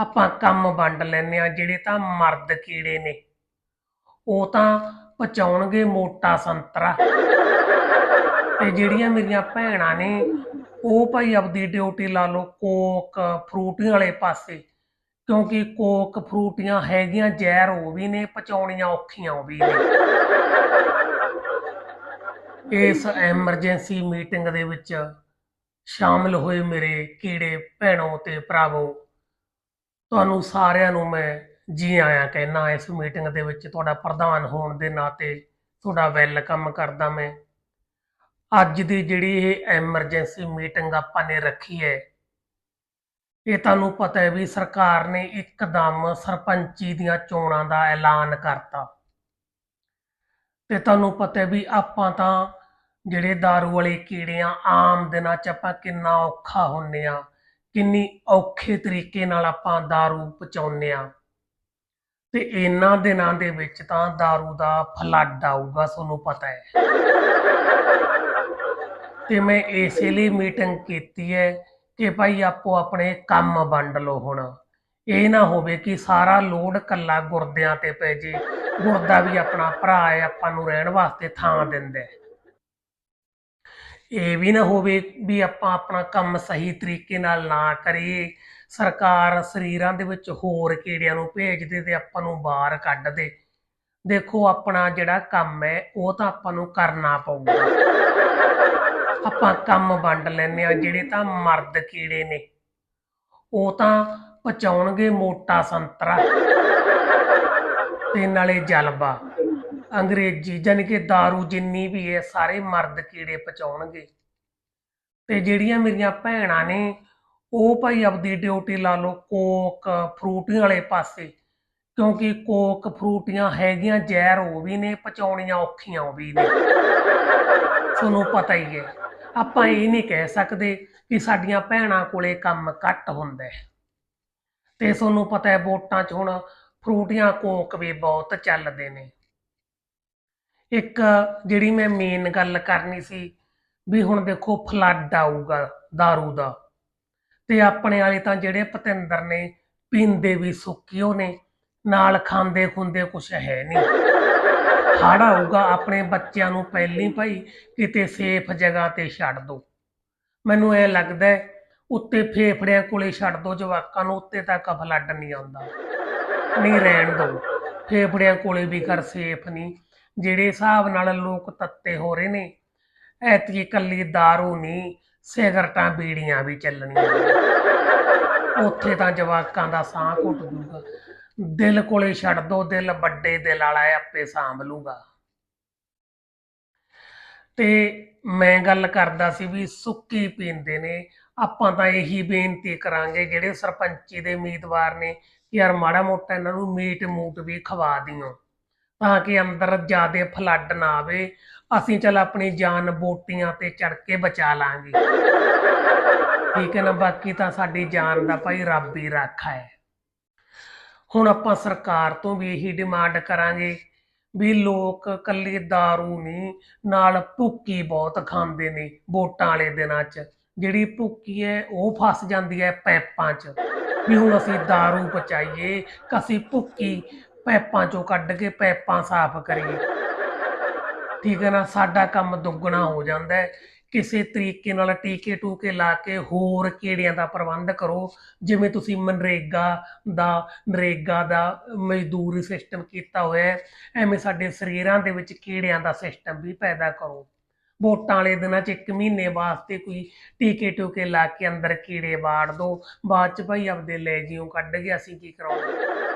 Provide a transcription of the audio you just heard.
ਆਪਾਂ ਕੰਮ ਵੰਡ ਲੈਨੇ ਆ ਜਿਹੜੇ ਤਾਂ ਮਰਦ ਕੀੜੇ ਨੇ। ਉਹ ਤਾਂ ਪਚਾਉਣਗੇ ਮੋਟਾ ਸੰਤਰਾ। ਤੇ ਜਿਹੜੀਆਂ ਮੇਰੀਆਂ ਭੈਣਾਂ ਨੇ, ਉਹ ਭਾਈ ਆਪਦੀ ਡਿਊਟੀ ਲਾ ਲਓ, ਕੋਕ, ਫਰੂਟੀਆਂ ਵਾਲੇ ਪਾਸੇ। ਕਿਉਂਕਿ ਕੋਕ, ਫਰੂਟੀਆਂ ਹੈਗੀਆਂ ਜ਼ਹਿਰ, ਉਹ ਵੀ ਨੇ ਪਚਾਉਣੀਆਂ ਔਖੀਆਂ, ਉਹ ਵੀ ਨੇ। ਇਸ ਐਮਰਜੈਂਸੀ ਮੀਟਿੰਗ ਦੇ ਵਿੱਚ ਸ਼ਾਮਲ ਹੋਏ ਮੇਰੇ ਕੀੜੇ ਭੈਣੋ ਤੇ ਭਰਾਵੋ ਤੁਹਾਨੂੰ ਸਾਰਿਆਂ ਨੂੰ ਮੈਂ ਜੀ ਆਇਆਂ ਕਹਿਣਾ ਇਸ ਮੀਟਿੰਗ ਦੇ ਵਿੱਚ ਤੁਹਾਡਾ ਪ੍ਰਧਾਨ ਹੋਣ ਦੇ ਨਾਤੇ ਤੁਹਾਡਾ ਵੈਲਕਮ ਕਰਦਾ ਮੈਂ। ਅੱਜ ਦੀ ਜਿਹੜੀ ਇਹ ਐਮਰਜੈਂਸੀ ਮੀਟਿੰਗ ਆਪਾਂ ਨੇ ਰੱਖੀ ਹੈ, ਇਹ ਤੁਹਾਨੂੰ ਪਤਾ ਹੈ ਵੀ ਸਰਕਾਰ ਨੇ ਇੱਕਦਮ ਸਰਪੰਚੀ ਦੀਆਂ ਚੋਣਾਂ ਦਾ ਐਲਾਨ ਕਰਤਾ। ਤੇ ਤੁਹਾਨੂੰ ਪਤਾ ਹੈ ਵੀ ਆਪਾਂ ਤਾਂ ਜਿਹੜੇ दारू ਵਾਲੇ ਕੀੜੇ ਆਮ ਦਿਨਾਂ 'ਚ ਆਪਾਂ ਕਿੰਨਾ ਔਖਾ ਹੁੰਨੇ ਆ। ਕਿੰਨੀ ਔਖੇ ਤਰੀਕੇ ਨਾਲ ਆਪਾਂ दारू ਪਚਾਉਂਦੇ ਆ ਤੇ ਇਹਨਾਂ ਦਿਨਾਂ ਦੇ ਵਿੱਚ ਤਾਂ दारू ਦਾ ਫਲੱਡ ਆਊਗਾ ਤੁਹਾਨੂੰ ਪਤਾ ਹੈ ਤੇ ਮੈਂ ਇਸੇ ਲਈ ਮੀਟਿੰਗ ਕੀਤੀ ਹੈ ਕਿ ਭਾਈ ਆਪੋ ਆਪਣੇ ਕੰਮ ਵੰਡ ਲਓ ਹੁਣ ਇਹ ਨਾ ਹੋਵੇ ਕਿ ਸਾਰਾ ਲੋਡ ਕੱਲਾ ਗੁਰਦਿਆਂ ਤੇ ਪੈ ਜੇ ਗੁਰਦਾ ਵੀ ਆਪਣਾ ਭਰਾ ਹੈ ਆਪਾਂ ਨੂੰ ਰਹਿਣ ਵਾਸਤੇ ਥਾਂ ਦਿੰਦਾ ਹੈ ਇਹ ਵੀ ਨਾ ਹੋਵੇ ਵੀ ਆਪਾਂ ਆਪਣਾ ਕੰਮ ਸਹੀ ਤਰੀਕੇ ਨਾਲ ਨਾ ਕਰੀਏ। ਸਰਕਾਰ ਸਰੀਰਾਂ ਦੇ ਵਿੱਚ ਹੋਰ ਕੀੜਿਆਂ ਨੂੰ ਭੇਜ ਦੇ ਤੇ ਆਪਾਂ ਨੂੰ ਬਾਹਰ ਕੱਢ ਦੇ। ਦੇਖੋ, ਆਪਣਾ ਜਿਹੜਾ ਕੰਮ ਹੈ, ਉਹ ਤਾਂ ਆਪਾਂ ਨੂੰ ਕਰਨਾ ਪਊਗਾ। ਆਪਾਂ ਕੰਮ ਵੰਡ ਲੈਨੇ ਆ ਜਿਹੜੇ ਤਾਂ ਮਰਦ ਕੀੜੇ ਨੇ। ਉਹ ਤਾਂ ਪਚਾਉਣਗੇ ਮੋਟਾ ਸੰਤਰਾ ਤੇ ਨਾਲੇ ਜਲਬਾ। ਅੰਗਰੇਜ਼ੀ ਜਾਣੀ ਕਿ दारू ਜਿੰਨੀ ਵੀ ਹੈ, ਸਾਰੇ ਮਰਦ ਕੀੜੇ ਪਚਾਉਣਗੇ ਤੇ ਜਿਹੜੀਆਂ ਮੇਰੀਆਂ ਭੈਣਾਂ ਨੇ, ਉਹ ਭਾਈ ਆਪਦੀ ਡਿਊਟੀ ਲਾ ਲਓ ਕੋਕ ਫਰੂਟੀਆਂ ਵਾਲੇ ਪਾਸੇ। ਕਿਉਂਕਿ ਕੋਕ ਫਰੂਟੀਆਂ ਹੈਗੀਆਂ, ਜ਼ਹਿਰ ਉਹ ਵੀ ਨੇ ਪਚਾਉਣੀਆਂ ਔਖੀਆਂ ਉਹ ਵੀ ਨੇ। ਤੁਹਾਨੂੰ ਪਤਾ ਹੀ ਹੈ, ਆਪਾਂ ਇਹ ਨਹੀਂ ਕਹਿ ਸਕਦੇ ਕਿ ਸਾਡੀਆਂ ਭੈਣਾਂ ਕੋਲੇ ਕੰਮ ਘੱਟ ਹੁੰਦਾ ਹੈ। ਤੇ ਤੁਹਾਨੂੰ ਪਤਾ ਹੈ, ਵੋਟਾਂ 'ਚ ਹੁਣ ਫਰੂਟੀਆਂ ਕੋਕ ਵੀ ਬਹੁਤ ਚੱਲਦੇ ਨੇ। ਇੱਕ ਜਿਹੜੀ ਮੈਂ ਮੇਨ ਗੱਲ ਕਰਨੀ ਸੀ ਵੀ ਹੁਣ ਦੇਖੋ ਫਲੱਡ ਆਊਗਾ दारू ਦਾ ਤੇ ਆਪਣੇ ਵਾਲੇ ਤਾਂ ਜਿਹੜੇ ਪਤਿੰਦਰ ਨੇ ਪੀਂਦੇ ਵੀ ਸੁੱਕਿਓ ਨੇ ਨਾਲ ਖਾਂਦੇ ਖੁੰਦੇ ਕੁਛ ਹੈ ਨਹੀਂ। ਹੜ ਆਊਗਾ ਆਪਣੇ ਬੱਚਿਆਂ ਨੂੰ ਪਹਿਲੀ ਭਾਈ ਕਿਤੇ ਸੇਫ ਜਗ੍ਹਾ ਤੇ ਛੱਡ ਦਿਓ ਮੈਨੂੰ ਇਹ ਲੱਗਦਾ ਉੱਤੇ ਫੇਫੜਿਆਂ ਕੋਲੇ ਛੱਡ ਦੋ ਜਵਾਕਾਂ ਨੂੰ, ਉੱਤੇ ਤੱਕ ਫਲੱਡ ਨਹੀਂ ਆਉਂਦਾ। ਨਹੀਂ ਰਹਿਣ ਦੋ। ਫੇਫੜਿਆਂ ਕੋਲੇ ਵੀ ਕਰ ਸੇਫ ਨਹੀਂ। ਜਿਹੜੇ ਹਿਸਾਬ ਨਾਲ ਲੋਕ ਤੱਤੇ ਹੋ ਰਹੇ ਨੇ, ਐਤਕੀ ਕੱਲੀ दारू ਨਹੀਂ, ਸਿਗਰਟਾਂ ਬੀੜੀਆਂ ਵੀ ਚੱਲਣੀਆਂ ਉੱਥੇ ਤਾਂ ਜਵਾਕਾਂ ਦਾ ਸਾਹ ਘੁੱਟ ਜੂਗਾ। ਦਿਲ ਕੋਲੇ ਛੱਡ ਦੋ, ਦਿਲ ਵੱਡੇ ਦਿਲ ਵਾਲਾ ਆਪੇ ਸਾਂਭ ਲੂਗਾ। ਤੇ ਮੈਂ ਗੱਲ ਕਰਦਾ ਸੀ ਵੀ ਸੁੱਕੀ ਪੀਂਦੇ ਨੇ, ਆਪਾਂ ਤਾਂ ਇਹੀ ਬੇਨਤੀ ਕਰਾਂਗੇ ਜਿਹੜੇ ਸਰਪੰਚੀ ਦੇ ਉਮੀਦਵਾਰ ਨੇ ਯਾਰ ਮਾੜਾ ਮੋਟਾ ਇਹਨਾਂ ਨੂੰ ਮੀਟ ਮੂਟ ਵੀ ਖਵਾ ਦਿਓ। ਤਾਂ ਕਿ ਅੰਦਰ ਜਿਆਦੇ ਫਲੱਡ ਨਾ ਆਵੇ ਅਸੀਂ ਚੱਲ ਆਪਣੀ ਜਾਨ ਬੋਟੀਆਂ ਤੇ ਚੜ ਕੇ ਬਚਾ ਲਾਂਗੇ ਠੀਕ ਹੈ ਨਾ ਬਾਕੀ ਤਾਂ ਸਾਡੀ ਜਾਨ ਦਾ ਭਾਈ ਰੱਬ ਹੀ ਰਾਖਾ ਹੈ ਹੁਣ ਆਪਾਂ ਸਰਕਾਰ ਤੋਂ ਵੀ ਇਹੀ ਡਿਮਾਂਡ ਕਰਾਂਗੇ ਵੀ ਲੋਕ ਕੱਲੀ दारू ਨਹੀਂ ਨਾਲ ਭੁੱਕੀ ਬਹੁਤ ਖਾਂਦੇ ਨੇ ਵੋਟਾਂ ਵਾਲੇ ਦਿਨਾਂ 'ਚ ਜਿਹੜੀ ਭੁੱਕੀ ਹੈ ਉਹ ਫਸ ਜਾਂਦੀ ਹੈ ਪੈਪਾਂ 'ਚ ਵੀ ਹੁਣ ਅਸੀਂ दारू ਪਚਾਈਏ ਕਸੀ ਭੁੱਕੀ ਪੈਪਾਂ 'ਚੋਂ ਕੱਢ ਕੇ ਪੈਪਾਂ ਸਾਫ਼ ਕਰੀਏ। ਠੀਕ ਹੈ ਨਾ? ਸਾਡਾ ਕੰਮ ਦੁੱਗਣਾ ਹੋ ਜਾਂਦਾ ਹੈ। ਕਿਸੇ ਤਰੀਕੇ ਨਾਲ ਟੀਕੇ ਟੂਕੇ ਲਾ ਕੇ ਹੋਰ ਕੀੜਿਆਂ ਦਾ ਪ੍ਰਬੰਧ ਕਰੋ। ਜਿਵੇਂ ਤੁਸੀਂ ਮਨਰੇਗਾ ਦਾ, ਨਰੇਗਾ ਦਾ ਮਜ਼ਦੂਰੀ ਸਿਸਟਮ ਕੀਤਾ ਹੋਇਆ ਹੈ, ਐਵੇਂ ਸਾਡੇ ਸਰੀਰਾਂ ਦੇ ਵਿੱਚ ਕੀੜਿਆਂ ਦਾ ਸਿਸਟਮ ਵੀ ਪੈਦਾ ਕਰੋ। ਵੋਟਾਂ ਵਾਲੇ ਦਿਨਾਂ 'ਚ ਇੱਕ ਮਹੀਨੇ ਵਾਸਤੇ ਕੋਈ ਟੀਕੇ ਟੂਕੇ ਲਾ ਕੇ ਅੰਦਰ ਕੀੜੇ ਵਾੜ ਦੋ। ਬਾਅਦ 'ਚ ਭਾਈ ਆਪਦੇ ਲੈ ਜਿਓ ਕੱਢ ਕੇ ਅਸੀਂ ਕੀ ਕਰਾਉਣਾ